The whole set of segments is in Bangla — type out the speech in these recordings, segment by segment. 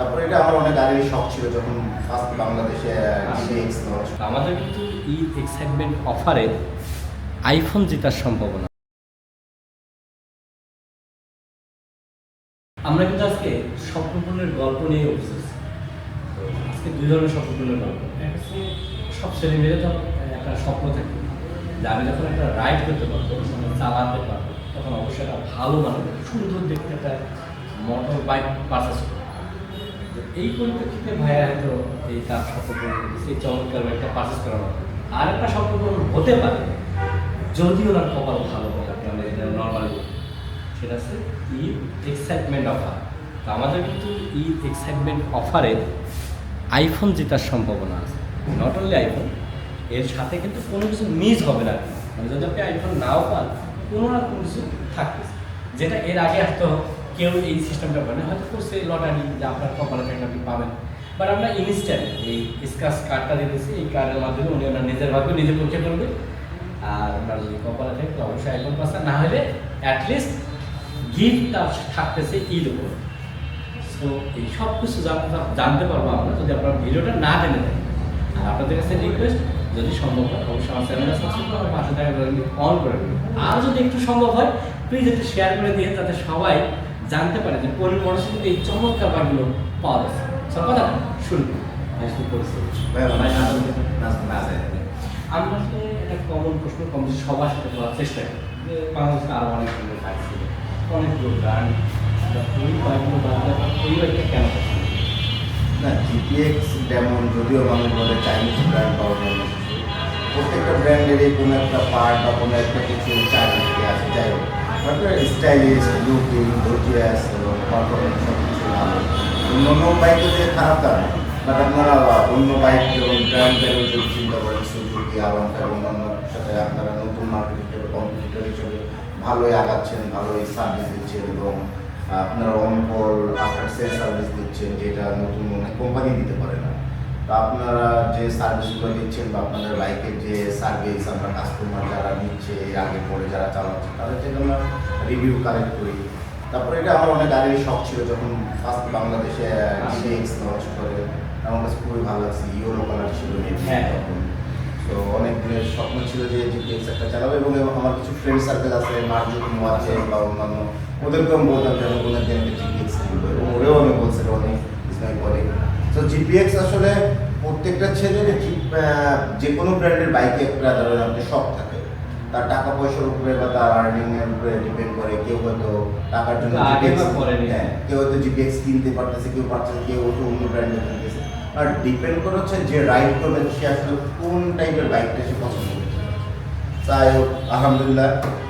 তারপরে এটা আমার অনেক আগেই শখ ছিল যখন ফার্স্ট বাংলাদেশে আমাদের কিন্তু ঈদ এক্সাইটমেন্ট অফারে আইফোন জেতার সম্ভাবনা। আমরা কিন্তু আজকে স্বপ্নপূর্ণের গল্প নিয়ে উপস্থিত আজকে দুই ধরনের স্বপ্নপূর্ণের গল্প। সব ছেলে মেয়েদের যখন একটা স্বপ্ন থাকে যে আমি যখন একটা রাইড করতে পারব চালাতে পারব তখন অবশ্যই একটা ভালো মানে সুন্দর দেখতে একটা মোটর বাইক পারচেস করব। তো এই পরিপ্রেক্ষিতে ভাইয়া হয়তো এই তার করেছে, এই চমৎকার একটা পারচেস করানো। আর একটা স্বপ্নপূরণ হতে পারে যদি ওনার কপাল ভালো হয় আপনি আমরা এটা নর্মালি সেটা হচ্ছে ঈদ এক্সাইটমেন্ট অফার তো আমাদের কিন্তু ঈদ এক্সাইটমেন্ট অফারে আইফোন জেতার সম্ভাবনা আছে। নট অনলি আইফোন এর সাথে কিন্তু কোনো কিছু মিস হবে না। মানে যদি আপনি আইফোন নাও পান কোনো না কোনো কিছু থাকতেছে যেটা এর আগে হয়তো কেউ এই সিস্টেমটা করে হয়তো করছে লটারি যে আপনার কপালে থাকলে আপনি পাবেন। বাট আমরা ইনস্ট্যান্ট এই স্ক্রাচ কার্ডটা দিতেছি এই কার্ডের মাধ্যমে উনি ওনার নিজের ভাবে নিজে পরীক্ষা করবে। আর ওনার যদি কপালে থাকে, তো অবশ্যই আইফোন পাচ্ছেন না হলে অ্যাটলিস্ট গিফটটা থাকতেছে ঈদ উপর। সো এই সব কিছু জানতে পারব আমরা যদি আপনার ভিডিওটা না টেনে দেন। আর আপনাদের কাছে রিকোয়েস্ট যদি সম্ভব হয়, অবশ্যই আমার চ্যানেলটা সাবস্ক্রাইব করে পাশে থাকা অন করে আর যদি একটু সম্ভব হয় প্লিজ একটু শেয়ার করে দিয়ে যাতে সবাই জানতে পারে যে পরির মনস্থানিতে এই চমৎকার বাড়িগুলো পাওয়া যাচ্ছে। সব কথা শুরু। ভাই, আমার আসলে- একটা কমন প্রশ্ন কম সবার সাথে করার চেষ্টা করি। যে বাংলাদেশে আরও অনেক সুন্দর বাইক ছিল অনেকগুলো ব্র্যান্ড ওই বাইকগুলো বাংলা এই বাইকটা কেন? না জিপিএক্স যেমন যদিও মানুষ বলে চাইনিজ ব্র্যান্ড বা অন্যান্য প্রত্যেকটা ব্র্যান্ডেরই কোনো একটা পার্ট বা কোনো একটা কিছু চাইনিজ আছে যাই হোক। স্টাইলিশ লুকিং গর্জিয়াস এবং পারফরমেন্স সব কিছু ভালো অন্য অন্য বাইকে যে খারাপ না বাট আপনারা অন্য বাইক যেমন ব্র্যান্ড যেমন যদি চিন্তা করেন সুজুকি অন্যান্য সাথে আপনারা নতুন মার্কেট হিসেবে কম্পিটিটর হিসেবে ভালোই আগাচ্ছেন ভালোই সার্ভিস দিচ্ছেন এবং আপনারা অনকল আফটার সেল সার্ভিস দিচ্ছেন, যেটা নতুন অনেক কোম্পানি দিতে পারে না। তো আপনারা যে সার্ভিসগুলো দিচ্ছেন বা আপনাদের বাইকের যে সার্ভিস আমরা কাস্টমার যারা নিচ্ছে এর আগে পরে যারা চালাচ্ছে তাদের থেকে আমরা রিভিউ কালেক্ট করি। তারপরে এটা আমার অনেক আগেই শখ ছিল যখন ফার্স্ট বাংলাদেশে জিডিএক্স লঞ্চ করে আমার কাছে খুবই ভালো লাগছে ইউরো কালার ছিল হ্যাঁ। তখন। তো অনেক দিনের স্বপ্ন ছিল যে জিপিএক্স একটা চালাবো এবং আমার কিছু ফ্রেন্ড সার্কেল আছে মার্জুক আছে বা অন্যান্য ওদেরকেও আমি বলতাম যে আমি কোনো দিন জিপিএক্স কিনবো এবং ওরেও আমি বলছি অনেক জিপিএক্স আসলে প্রত্যেকটা ছেলের যে কোনো ব্র্যান্ডের বাইকে একটা ধরেন আপনি শখ থাকে। তার টাকা পয়সার উপরে বা তার আর্নিং এর উপরে ডিপেন্ড করে কেউ হয়তো টাকার জন্য। হ্যাঁ কেউ হয়তো জিপিএক্স কিনতে পারতেছে কেউ পারতেছে কেউ হয়তো অন্য ব্র্যান্ডের কিনতেছে। আর ডিপেন্ড করে হচ্ছে যে রাইড করবে সে আসলে কোন টাইপের বাইকটা সে পছন্দ করছে। তাই আলহামদুলিল্লাহ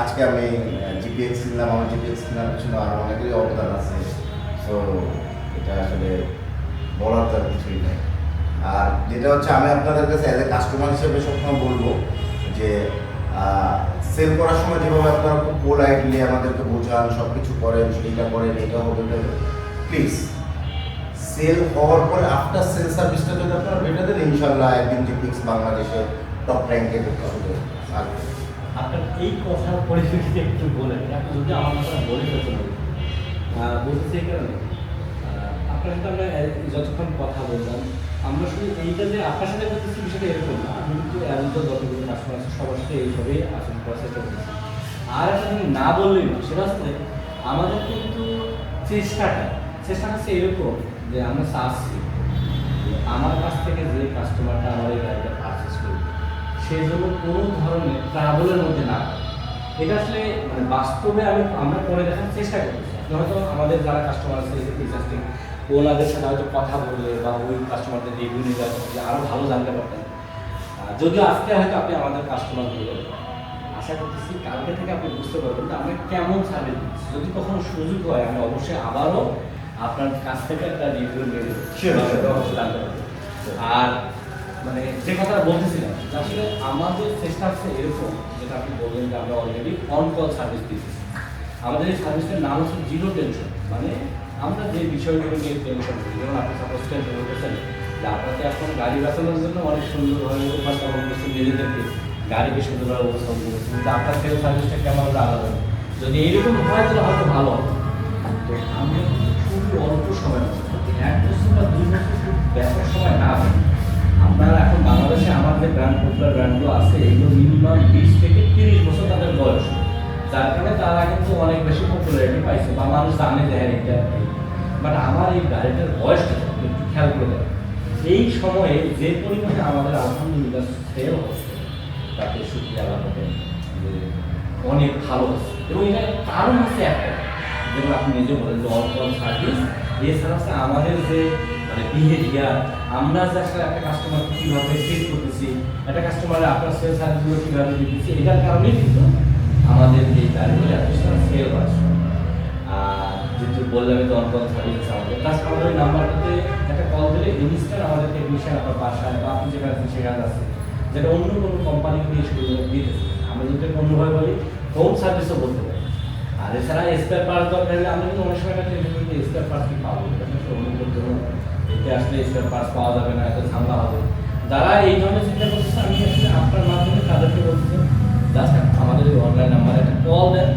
আজকে আমি জিপিএক্স কিনলাম আমার জিপিএক্স কেনার পিছনে আরও অনেকেরই অবদান আছে। সো এটা আসলে বলার তো কিছুই নেই। আর যেটা হচ্ছে, আমি আপনাদের কাছে অ্যাজ এ কাস্টমার হিসেবে সবসময় বলব যে সেল করার সময় যেভাবে আপনারা খুব পোলাইটলি আমাদেরকে বোঝান সব কিছু করেন, সেইটা করেন, এটা হবে প্লিজ সেল হওয়ার পরে আফটার সেল সার্ভিসটা যদি আপনারা বেটার দেন ইনশাল্লাহ একদিন জিপিএক্স বাংলাদেশে টপ র্যাঙ্কে ঢুকতে হবে আপনার এই কথার পরিপ্রেক্ষিতে একটু বলেন, আপনি যদি আমার কথা বলে ফেলতে বলতেছি এই কারণে। আপনার সাথে আমরা যতক্ষণ কথা বললাম, আমরা শুধু এইটা যে আপনার সাথে করতেছি, বিষয়টা এরকম না। আমি কিন্তু অ্যারোজা যতগুলো কাস্টমার আছে, সবার সাথে এইভাবেই আসন করার চেষ্টা আর একটা না বললেই না সেটা হচ্ছে আমাদের কিন্তু চেষ্টাটা চেষ্টাটা হচ্ছে এরকম যে আমরা চাচ্ছি আমার কাছ থেকে যে কাস্টমারটা আমার এই গাড়িটা পারচেস করবে সেই জন্য কোনো ধরনের ট্রাভেলের মধ্যে না এটা আসলে মানে বাস্তবে আমি, আমরা করে দেখার চেষ্টা আপনি হয়তো আমাদের যারা কাস্টমার আছে ওনাদের সাথে হয়তো কথা বলে বা ওই কাস্টমারদের রিভিউ নিলে যে আরও ভালো জানতে পারতেন। যদিও আজকে হয়তো আপনি আমাদের কাস্টমার হলো আশা করতেছি কালকে থেকে আপনি বুঝতে পারবেন যে আমরা কেমন সার্ভিস দিচ্ছি। যদি কখনো সুযোগ হয় আমি অবশ্যই আবারও আপনার কাছ থেকে একটা রিভিউ নিয়ে জানতে পারবেন আর মানে যে কথাটা বলতেছিলাম আসলে আমাদের চেষ্টা হচ্ছে এরকম যেটা আপনি বললেন যে আমরা অলরেডি অন কল সার্ভিস দিচ্ছি আমাদের এই সার্ভিসের নাম হচ্ছে জিরো টেনশন মানে আমরা যে বিষয়গুলো নিয়ে টেনশন করি যেমন আপনি সাপোজ টেনশন করতেছেন যে আপনাকে এখন গাড়ি বাঁচানোর জন্য অনেক সুন্দরভাবে উপস্থাপন করছেন নিজেদেরকে। গাড়িকে সুন্দরভাবে উপস্থাপন করছেন কিন্তু আপনার সেল সার্ভিসটা কেমন আলাদা যদি এইরকম হয়, তাহলে হয়তো ভালো হবে। তো আমরা খুবই অল্প সময় এক বছর বা দুই বছর খুব ব্যাপক সময় না আপনার এখন বাংলাদেশে আমাদের ব্র্যান্ড পপুলার ব্র্যান্ডগুলো আছে, এগুলো মিনিমাম বিশ থেকে তিরিশ বছর তাদের বয়স। যার কারণে তারা কিন্তু অনেক বেশি পপুলারিটি পাইছে, বা মানুষ জানে যে হ্যাঁ এটা বাট আমার এই গাড়িটার বয়সটা একটু খেয়াল করে। এই সময়ে যে পরিমাণে আমাদের আলহামদুলিল্লাহ সেল হচ্ছে, তাতে সুক্রিয়া আল্লাহ যে অনেক ভালো হচ্ছে। এবং এটার কারণ হচ্ছে একটা যেগুলো আপনি নিজে বলেন যে অল কম সার্ভিস এছাড়া হচ্ছে আমাদের যে মানে বিহেভিয়ার আমরা যে আসলে একটা কাস্টমারকে কীভাবে ট্রিট করতেছি, একটা কাস্টমারের আপনার সেল সার্ভিসগুলো কীভাবে দিতেছি, এটার কারণেই কিন্তু আমাদের এই গাড়িগুলো এত সেল হয় আর যেহেতু বললাম তো অনকল সার্ভিস আমাদের। প্লাস আমাদের নাম্বারটাতে একটা কল দিলে ইনস্ট্যান্ট আমাদের টেকনিশিয়ান আপনার বাসায় বা আপনি যেখানে আছেন সেখানে আছে যেটা অন্য কোনো কোম্পানি দিয়ে সুবিধা দিতেছে আমরা যদি অন্যভাবে বলি হোম সার্ভিসও বলতে পারি। আর এছাড়া স্পেয়ার পার্টস দরকার হলে আমরা কিন্তু অনেক সময় একটা টেনশন করি স্পেয়ার পার্টস কি পাবো? এটা তো অন্য করতে হবে এতে আসলে স্পেয়ার পার্টস পাওয়া যাবে না, এত ঝামেলা হবে। যারা এই ধরনের চিন্তা করছে আমি আসলে আপনার মাধ্যমে তাদেরকে বলতেছি জাস্ট আমাদের অনলাইন নাম্বারে একটা কল দেন।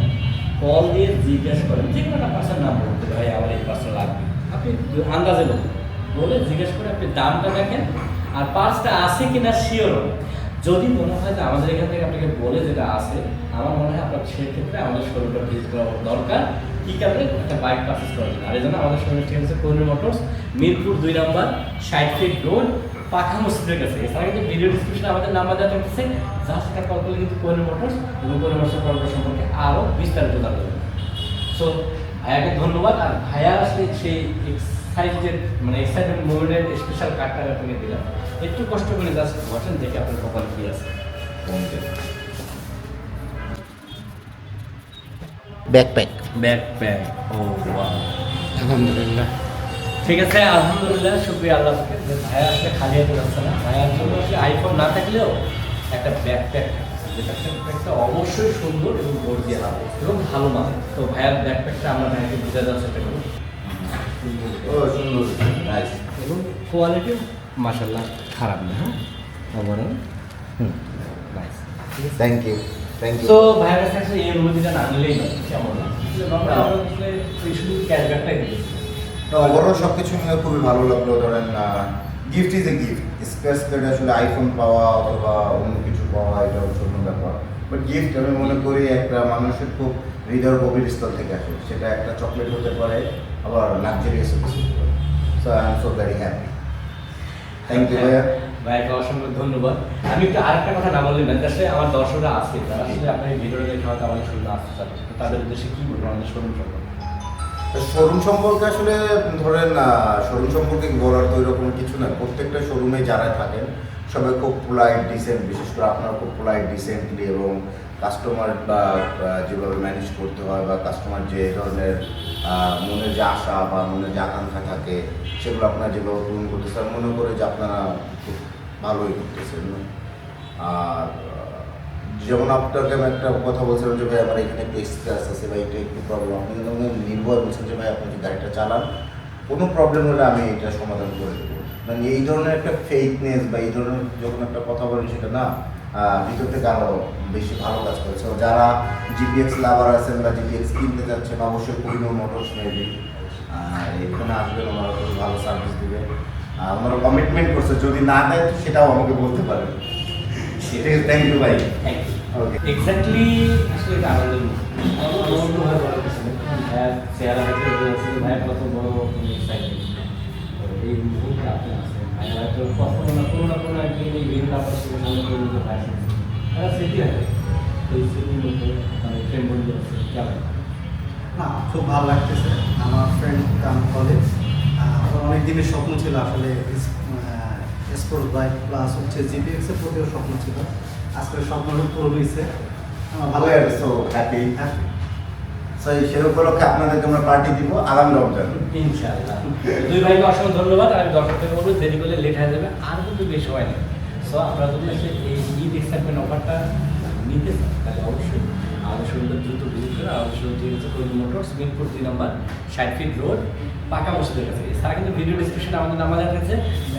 কল দিয়ে জিজ্ঞেস করেন, যে কোনো একটা পার্সেন্ট নাম বলতে ভাই, আমার এই পার্সেন্ট লাগবে। আপনি আন্দাজে বলুন। বলে জিজ্ঞেস করে আপনি দামটা দেখেন, আর পার্সটা আছে কিনা শিওর যদি মনে হয় যে আমাদের এখান থেকে আপনাকে বলে যেটা আছে, আমার মনে হয় আপনার সেক্ষেত্রে আমাদের শোরুমটা ভিজিট করা দরকার। কি কারণে একটা বাইক পারচেস করা আর এই জন্য আমাদের শোরুমের ঠিক আছে কোহিনুর মোটরস মিরপুর দুই নম্বর, ষাট ফিট রোড পাখা মসজিদের কাছে এছাড়া কিন্তু ভিডিও ডিসক্রিপশনে আমাদের নাম্বার দেওয়া থাকতেছে। জাস্ট একটা কল করলে কিন্তু কোহিনুর মোটরস এবং কোহিনুর মোটরসের পরবর্তী সম্পর্কে আরও বিস্তারিত জানতে সো ভাইয়াকে ধন্যবাদ। আর ভাইয়া আসলে সেই এক্সাইটেড মানে এক্সাইটেড মোমেন্টের স্পেশাল কার্ডটা আপনাকে দিলাম। একটু কষ্ট করে জাস্ট বসেন দেখে আপনার কপাল কি আছে। ব্যাকপ্যাক ব্যাকপ্যাক ও আলহামদুলিল্লাহ। ঠিক আছে আলহামদুলিল্লাহ শুক্রিয়া আল্লাহ ভাইয়া আসলে খালি হাতে যাচ্ছে না। ভাইয়ার জন্য আইফোন না থাকলেও একটা ব্যাগ ব্যাকপ্যাক যেটা ব্যাকপ্যাকটা অবশ্যই সুন্দর এবং গর্জিয়া এবং ভালো মানে তো ভাইয়ার ব্যাকপ্যাকটা আমরা ভাইয়াকে বুঝে দেওয়ার চেষ্টা করব। সুন্দর। এবং কোয়ালিটি মাসাল্লাহ খারাপ না হ্যাঁ? বরং হুম nice thank you thank you তো ভাইয়ের কাছে এই অনুভূতিটা না নিলেই নয় কেমন? না আমরা আমরা আসলে এই শুধু ক্যাশব্যাকটাই দিয়েছি। ওভারঅল সব কিছু মিলে খুবই ভালো লাগল। ধরেন gift is a gift space করে আসলে আইফোন পাওয়া অথবা অন্য কিছু পাওয়া, এটা হচ্ছে অন্য ব্যাপার। বাট গিফট আমি মনে করি একটা মানুষের খুব হৃদয় গভীর স্থল থেকে আসে। সেটা একটা চকলেট হতে পারে, আবার লাক্সারিয়াস কিছু so I am so very happy thank you ভাইয়া। ভাইকে অসংখ্য ধন্যবাদ। আমি একটু আরেকটা কথা না বললেন না আসলে আমার দর্শকরা আছে তারা আসলে আপনার ভিডিওটা দেখে হয়তো আমাদের শোরুমে আসতে চাচ্ছে তাদের উদ্দেশ্যে কি বলব? আমাদের শোরুম সম্পর্কে। শোরুম সম্পর্কে আসলে ধরেন শোরুম সম্পর্কে বলার তো এরকম কিছু না প্রত্যেকটা শোরুমে যারা থাকেন, সবাই খুব পোলাইট ডিসেন্ট বিশেষ করে আপনারা খুব পোলাইট ডিসেন্টলি এবং কাস্টমার বা যেভাবে ম্যানেজ করতে হয় বা কাস্টমার যে ধরনের মনে যে আশা বা মনে যে আকাঙ্ক্ষা থাকে, সেগুলো আপনারা যেভাবে পূরণ করতেছেন, মনে করে যে আপনারা খুব ভালোই করতেছেন। আর যেমন আপনাকে আমি একটা কথা বলছিলাম যে, ভাই, আমার এখানে একটু স্ক্র্যাচ আছে বা এটা একটু প্রবলেম আপনি কিন্তু নির্ভয় বলছেন যে, ভাই, আপনি যদি গাড়িটা চালান, কোনো প্রবলেম হলে আমি এটা সমাধান করে দেবো। মানে এই ধরনের একটা ফেকনেস বা এই ধরনের যখন একটা কথা বলেন সেটা না ভিতর থেকে আরও বেশি ভালো কাজ করেছে যারা জিপিএক্স লাভার আছেন বা জিপিএক্স কিনতে যাচ্ছেন, অবশ্যই কোহিনুর মোটরস মেবি আর এখানে আসবেন, ওনারা খুব ভালো সার্ভিস দেবে। ওনারা কমিটমেন্ট করছে, যদি না দেয়, সেটাও আমাকে বলতে পারেন। ঠিক আছে থ্যাংক ইউ ভাই থ্যাংক ইউ ওকে এক্স্যাক্টলি আসলে এটা আনন্দের মুহূর্ত। আমার হয় বড় কিছু ভাইয়ার চেহারা হয়তো ভাইয়া কত বড় এক্সাইটেড এই মুহূর্তে আপনি আছেন। ভাইয়া হয়তো কখনো না কোনো না কোনো একদিন এই ভিডিওটা আপনার সঙ্গে সামনে করে দিতে ভাইয়া তারা স্মৃতি আছে এই স্মৃতির মধ্যে মানে প্রেম বন্ধু আছে কেমন না খুব ভালো লাগতেছে। আমার ফ্রেন্ড কাম কলেজ আমার অনেক দিনের স্বপ্ন ছিল আসলে স্পোর্টস বাইক প্লাস হচ্ছে জিপিএক্স এর প্রতিও স্বপ্ন ছিল। আজকে স্বপ্নটা পূরণ হয়েছে। ভালো we are লাগছে so happy. Happy. So, সে উপলক্ষে আপনাদেরকে আমরা পার্টি দিব আগামী রমজান। ইনশাআল্লাহ। দুই ভাইকে অসংখ্য ধন্যবাদ। আর আমি দর্শকদের বলব দেরি করলে লেট হয়ে যাবে আর কিন্তু বেশি হয় না সো আপনারা যদি এই ঈদ এক্সাইটমেন্ট অফারটা নিতে চান তাহলে অবশ্যই আমাদের সুন্দর দ্রুত ভিজিট করে আমাদের কোহিনুর মোটরস মিরপুর দুই নম্বর ষাট ফিট রোড পাকা মসজিদের কাছে। এছাড়া কিন্তু ভিডিও ডিসক্রিপশনে আমাদের নাম্বার দেখা যাচ্ছে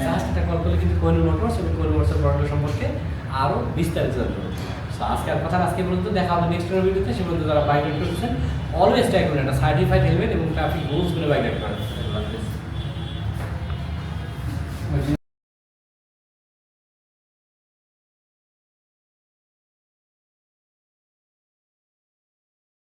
জাস্ট একটা কল করলে কিন্তু কোহিনুর মোটরস এবং কোহিনুর মোটরসের প্রোডাক্ট সম্পর্কে আরও বিস্তারিত জানতে So, আজকে আর কথা আজকে পর্যন্ত দেখা হবে নেক্সট ভিডিওতে সে পর্যন্ত যারা বাইক রাইড করতেছেন অলওয়েজ ট্রাই করবেন একটা সার্টিফাইড হেলমেট এবং ট্রাফিক রুলস করে বাইক রাইড করেন